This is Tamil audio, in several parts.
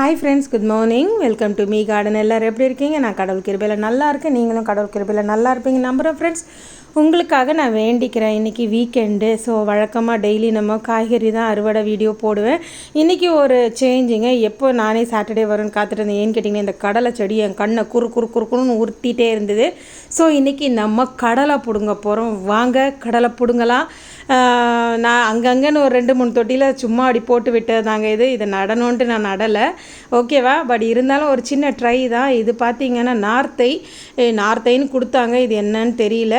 Hi friends good morning welcome to me garden எல்லோரும் எப்படி இருக்கீங்க? நான் கடவுள் கிருபையில் நல்லா இருக்கேன். நீங்களும் கடவுள் கிருபையில் நல்லா இருப்பீங்க நம்புகிறேன் ஃப்ரெண்ட்ஸ் உங்களுக்காக நான் வேண்டிக்கிறேன். இன்றைக்கி வீக்கெண்டு ஸோ வழக்கமாக டெய்லி நம்ம காய்கறி தான் அறுவடை வீடியோ போடுவேன். இன்றைக்கி ஒரு சேஞ்சுங்க எப்போ நானே சாட்டர்டே வரும்னு காத்துட்டு இருந்தேன். ஏன்னு கேட்டிங்கன்னா இந்த கடலை செடி என் கண்ணை குறு குறு குறுக்குன்னு உறுத்திட்டே இருந்தது. ஸோ இன்றைக்கி நம்ம கடலை பிடுங்க போகிறோம் வாங்க கடலை பிடுங்கலாம். நான் அங்கங்கன்னு ஒரு ரெண்டு மூணு தொட்டியில் சும்மா அப்படி போட்டு விட்டதாங்க இது. இதை நடணுன்ட்டு நான் நடலை. ஓகேவா பட் இருந்தாலும் ஒரு சின்ன ட்ரை தான். இது பார்த்திங்கன்னா நார்த்தை. நார்த்தைன்னு கொடுத்தாங்க. இது என்னன்னு தெரியல.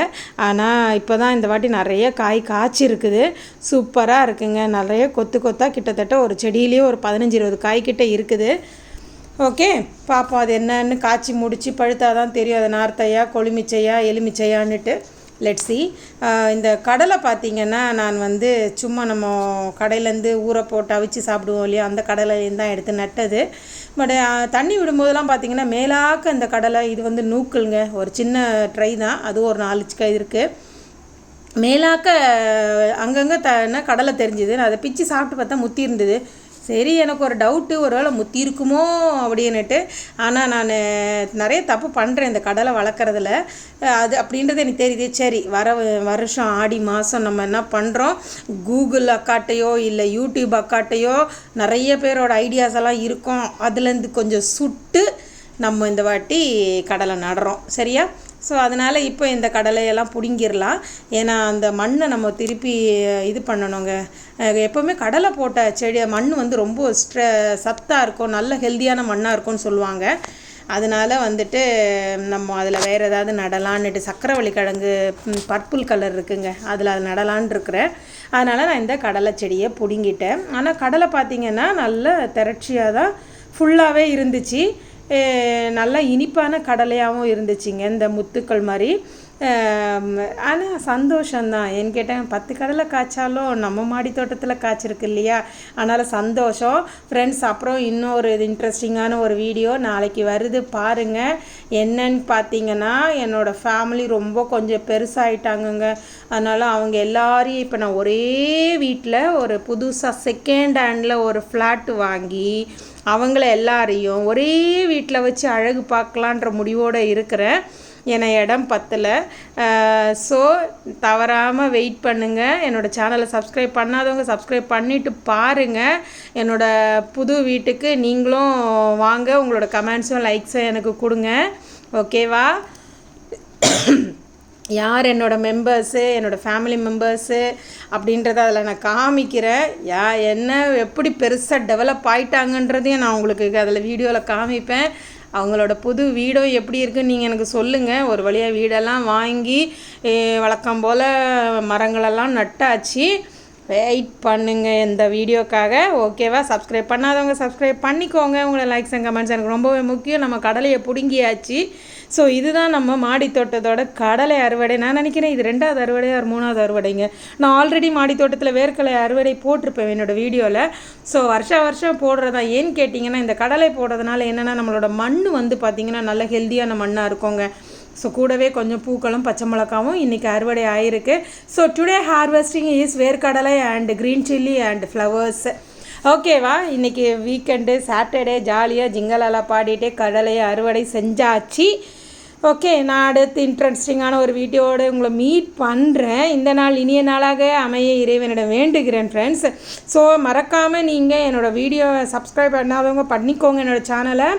ஆனால் இப்போ தான் இந்த வாட்டி நிறைய காய் காய்ச்சி இருக்குது சூப்பராக இருக்குங்க. நிறைய கொத்து கொத்தாக கிட்டத்தட்ட ஒரு செடியிலேயே ஒரு பதினஞ்சு இருபது காய் கிட்ட இருக்குது. ஓகே பார்ப்போம் அது என்னன்னு காய்ச்சி முடித்து பழுத்தாதான் தெரியும். அது நார்த்தையா கொழுமிச்சையா எலுமிச்சையான்னுட்டு. லெட்ஸி இந்த கடலை பார்த்திங்கன்னா நான் வந்து சும்மா நம்ம கடையிலேருந்து ஊற போட்டு அவிச்சு சாப்பிடுவோம் இல்லையா? அந்த கடலையும் தான் எடுத்து நட்டது. பட் தண்ணி விடும்போதெல்லாம் பார்த்திங்கன்னா மேலாக்க இந்த கடலை இது வந்து நூக்கலுங்க ஒரு சின்ன ட்ரை தான். அதுவும் ஒரு நாலு கை இருக்குது மேலாக்க அங்கங்கே த கடலை தெரிஞ்சுது. நான் அதை பிச்சு சாப்பிட்டு பார்த்தா முத்தி இருந்தது. சரி எனக்கு ஒரு டவுட்டு ஒரு வேளை முத்தி இருக்குமோ அப்படின்னுட்டு. ஆனால் நான் நிறைய தப்பு பண்ணுறேன் இந்த கடலை வளர்க்குறதுல. அது அப்படின்றது எனக்கு தெரியுது. சரி வர வருஷம் ஆடி மாதம் நம்ம என்ன பண்ணுறோம் கூகுள் அக்காட்டையோ இல்லை யூடியூப் அக்காட்டையோ நிறைய பேரோட ஐடியாஸ் எல்லாம் இருக்கும். அதுலேருந்து கொஞ்சம் சுட்டு நம்ம இந்த வாட்டி கடலை நடுறோம். சரியா? ஸோ அதனால் இப்போ இந்த கடலையெல்லாம் பிடுங்கிடலாம் ஏன்னா அந்த மண்ணை நம்ம திருப்பி இது பண்ணணுங்க. எப்போவுமே கடலை போட்ட செடி மண் வந்து ரொம்ப ஸ்ட்ரெ சத்தாக இருக்கும். நல்ல ஹெல்த்தியான மண்ணாக இருக்கும்னு சொல்லுவாங்க. அதனால் வந்துட்டு நம்ம அதில் வேறு ஏதாவது நடலான்னுட்டு சக்கரவள்ளி கிழங்கு பர்பிள் கலர் இருக்குங்க. அதில் அது நடலான் இருக்கிறேன் அதனால் நான் இந்த கடலை செடியை பிடுங்கிட்டேன். ஆனால் கடலை பார்த்திங்கன்னா நல்ல திரட்சியாக தான் ஃபுல்லாகவே இருந்துச்சு. நல்லா இனிப்பான கடலையாகவும் இருந்துச்சுங்க இந்த முத்துக்கள் மாதிரி. ஆனால் சந்தோஷந்தான் ஏன்னு கேட்டேன் பத்து கடலை காய்ச்சாலும் நம்ம மாடி தோட்டத்தில் காய்ச்சிருக்கு இல்லையா? அதனால் சந்தோஷம். ஃப்ரெண்ட்ஸ் அப்புறம் இன்னொரு இது இன்ட்ரெஸ்டிங்கான ஒரு வீடியோ நாளைக்கு வருது. பாருங்கள் என்னன்னு பார்த்தீங்கன்னா என்னோடய ஃபேமிலி ரொம்ப கொஞ்சம் பெருசாகிட்டாங்கங்க அதனால் அவங்க எல்லாரையும் இப்போ நான் ஒரே வீட்டில் ஒரு புதுசாக செகண்ட் ஹேண்டில் ஒரு ஃப்ளாட் வாங்கி அவங்கள எல்லாரையும் ஒரே வீட்டில் வச்சு அழகு பார்க்கலான்ற முடிவோடு இருக்கிறேன். என்னை இடம் பத்தலை. ஸோ தவறாமல் வெயிட் பண்ணுங்கள் என்னோடய சேனலை சப்ஸ்கிரைப் பண்ணாதவங்க சப்ஸ்கிரைப் பண்ணிவிட்டு பாருங்கள் என்னோடய புது வீட்டுக்கு நீங்களும் வாங்க. உங்களோட கமெண்ட்ஸும் லைக்ஸும் எனக்கு கொடுங்க. ஓகேவா யார் என்னோடய மெம்பர்ஸு என்னோடய ஃபேமிலி மெம்பர்ஸு அப்படின்றத அதில் நான் காமிக்கிறேன். யா என்ன எப்படி பெருசாக டெவலப் ஆயிட்டாங்கன்றதையும் நான் உங்களுக்கு அதில் வீடியோவில் காமிப்பேன். அவங்களோட புது வீடும் எப்படி இருக்குன்னு நீங்கள் எனக்கு சொல்லுங்கள் ஒரு வழியாக வீடெல்லாம் வாங்கி வழக்கம் போல் மரங்களெல்லாம் நட்டாச்சு. வெயிட் பண்ணுங்கள் இந்த வீடியோக்காக. ஓகேவா சப்ஸ்கிரைப் பண்ணாதவங்க சப்ஸ்கிரைப் பண்ணிக்கோங்க. உங்களை லைக்ஸ் அண்ட் கமெண்ட்ஸ் எனக்கு ரொம்பவே முக்கியம். நம்ம கடலையை பிடுங்கியாச்சு. ஸோ இதுதான் நம்ம மாடி தோட்டத்தோட கடலை அறுவடை. நான் நினைக்கிறேன் இது ரெண்டாவது அறுவடை ஒரு மூணாவது அறுவடைங்க? நான் ஆல்ரெடி மாடி தோட்டத்தில் வேர்க்கலை அறுவடை போட்டிருப்பேன் என்னோடய வீடியோவில் ஸோ வருஷா வருஷம் போடுறதா ஏன்னு கேட்டிங்கன்னா இந்த கடலை போடுறதுனால என்னென்னா நம்மளோட மண் வந்து பார்த்திங்கன்னா நல்ல ஹெல்த்தியான மண்ணாக இருக்குங்க. ஸோ கூடவே கொஞ்சம் பூக்களும் பச்சை மிளகாவும் இன்றைக்கி அறுவடை ஆகிருக்கு ஸோ டுடே ஹார்வெஸ்டிங் இஸ் வேர்க்கடலை and green chilli and flowers ஓகேவா இன்றைக்கி வீக்கெண்டு சாட்டர்டே ஜாலியாக ஜிங்கலாலாம் பாடிட்டே கடலையை அறுவடை செஞ்சாச்சு. ஓகே நான் அடுத்து இன்ட்ரெஸ்டிங்கான ஒரு வீடியோடு உங்களை மீட் பண்ணுறேன் இந்த நாள் இனிய நாளாக அமைய இறைவனிடம் வேண்டுகிறேன் ஃப்ரெண்ட்ஸ் ஸோ மறக்காமல் நீங்கள் என்னோடய வீடியோவை சப்ஸ்கிரைப் பண்ணாதவங்க பண்ணிக்கோங்க என்னோடய சேனலை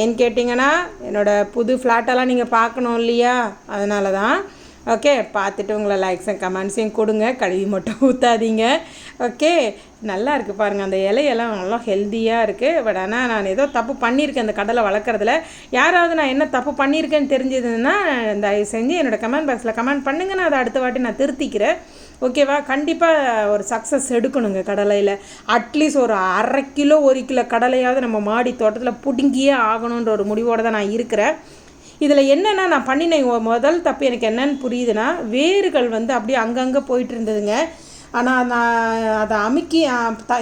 ஏன்னு கேட்டிங்கன்னா என்னோடய புது ஃப்ளாட்டெல்லாம் நீங்கள் பார்க்கணும் இல்லையா? அதனால தான் ஓகே பார்த்துட்டு உங்களை லைக்ஸ் அண்ட் கமெண்ட்ஸையும் கொடுங்க. கழுவி மட்டும் ஊற்றாதீங்க ஓகே நல்லா இருக்குது பாருங்கள் அந்த இலையெல்லாம் நல்லா ஹெல்த்தியாக இருக்குது பட் ஆனால் நான் ஏதோ தப்பு பண்ணியிருக்கேன் அந்த கடலை வளர்க்குறதுல. யாராவது நான் என்ன தப்பு பண்ணியிருக்கேன்னு தெரிஞ்சதுன்னா தயவு செஞ்சு என்னோடய கமெண்ட் பாக்ஸில் கமெண்ட் பண்ணுங்கள் நான் அதை அடுத்த வாட்டி நான் திருத்திக்கிறேன். ஓகேவா? கண்டிப்பாக ஒரு சக்ஸஸ் எடுக்கணுங்க கடலையில். அட்லீஸ்ட் ஒரு அரை கிலோ ஒரு கிலோ கடலையாவது நம்ம மாடி தோட்டத்தில் பிடுங்கியே ஆகணுன்ற ஒரு முடிவோடு தான் நான் இருக்கிறேன். இதில் என்னென்னா நான் பண்ணின முதல் தப்பு எனக்கு என்னன்னு புரியுதுன்னா வேர்கள் வந்து அப்படியே அங்கங்கே போயிட்டு இருந்ததுங்க. ஆனால் நான் அதை அமுக்கி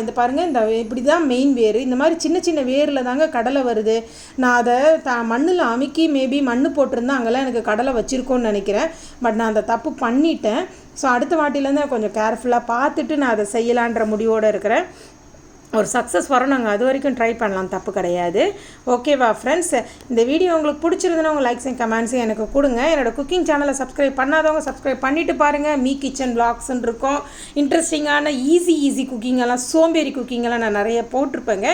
இந்த பாருங்கள் இந்த இப்படி தான் மெயின் வேர். இந்த மாதிரி சின்ன சின்ன வேரில் தாங்க கடலை வருது. நான் அதை த மண்ணில் அமுக்கி மேபி மண் போட்டிருந்தா அங்கெல்லாம் எனக்கு கடலை வச்சுருக்கோன்னு நினைக்கிறேன். பட் நான் அந்த தப்பு பண்ணிட்டேன். ஸோ அடுத்த வாட்டிலேருந்து கொஞ்சம் கேர்ஃபுல்லாக பார்த்துட்டு நான் அதை செய்யலான்ற முடிவோடு இருக்கிறேன். ஒரு சக்ஸஸ் வரும் நாங்கள் அது வரைக்கும் ட்ரை பண்ணலாம் தப்பு கிடையாது. ஓகேவா ஃப்ரெண்ட்ஸ் இந்த வீடியோ உங்களுக்கு பிடிச்சிருந்தனா உங்கள் லைக்ஸ் அண்ட் கமெண்ட்ஸையும் எனக்கு கொடுங்க. என்னோடய குக்கிங் சேனலை சப்ஸ்கிரைப் பண்ணாதவங்க சப்ஸ்கிரைப் பண்ணிவிட்டு பாருங்கள் மீ கிச்சன் பிளாக்ஸ்ன்னு இருக்கும். இன்ட்ரெஸ்டிங்கான ஈஸி ஈஸி குக்கிங்கெல்லாம் சோம்பேறி குக்கிங்கெல்லாம் நான் நிறைய போட்டிருப்பேங்க.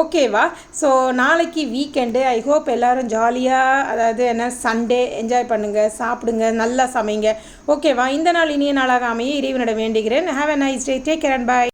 ஓகேவா ஸோ நாளைக்கு வீக்கெண்டு ஐ ஹோப் எல்லோரும் ஜாலியாக அதாவது என்ன சண்டே என்ஜாய் பண்ணுங்கள் சாப்பிடுங்க நல்லா சமைங்க. ஓகேவா இந்த நாள் இனிய நாளாக அமைய இறைவனிடம் வேண்டுகிறேன். Have a nice day take care and bye